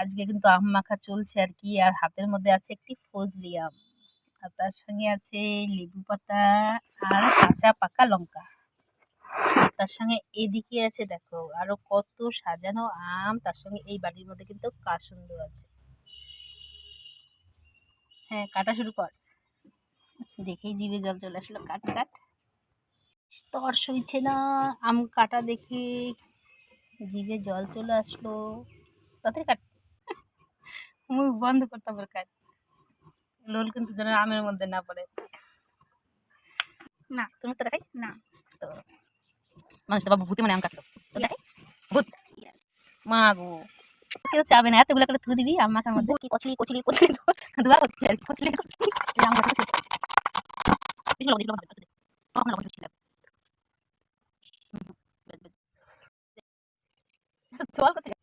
আজকে কিন্তু আম মাখা চলছে আর কি আর হাতের মধ্যে আছে একটি ফজলি আম। আর তার সঙ্গে আছে লেবু পাতা আর কাঁচা পাকা লঙ্কা। তার সঙ্গে এদিকে আছে দেখো, আরও কত সাজানো আম। তার সঙ্গে এই বাড়ির মধ্যে কিন্তু কাসুন্দ আছে। হ্যাঁ কাটা শুরু কর। দেখেই জিভে জল চলে আসলো, কাট কাট। স্তর সইছে না আম কাটা দেখে। জিভে জল চলে আসলো। তাড়াতাড়ি কাট। মুখ বন্ধ করতে হবে কাট লোল কিন্তু যেন আমের মধ্যে না পড়ে না তুমি তো দেখাই না তো মানুষ তো বাবু ভূতে মানে আম কাটতো তো দেখাই ভূত মা গো কেউ চাবে না এতগুলো করে থু দিবি আম মাখার মধ্যে কি কচলি কচলি কচলি হচ্ছে আর কচলি আম। লবণ লবণ লবণ। জল কোথায়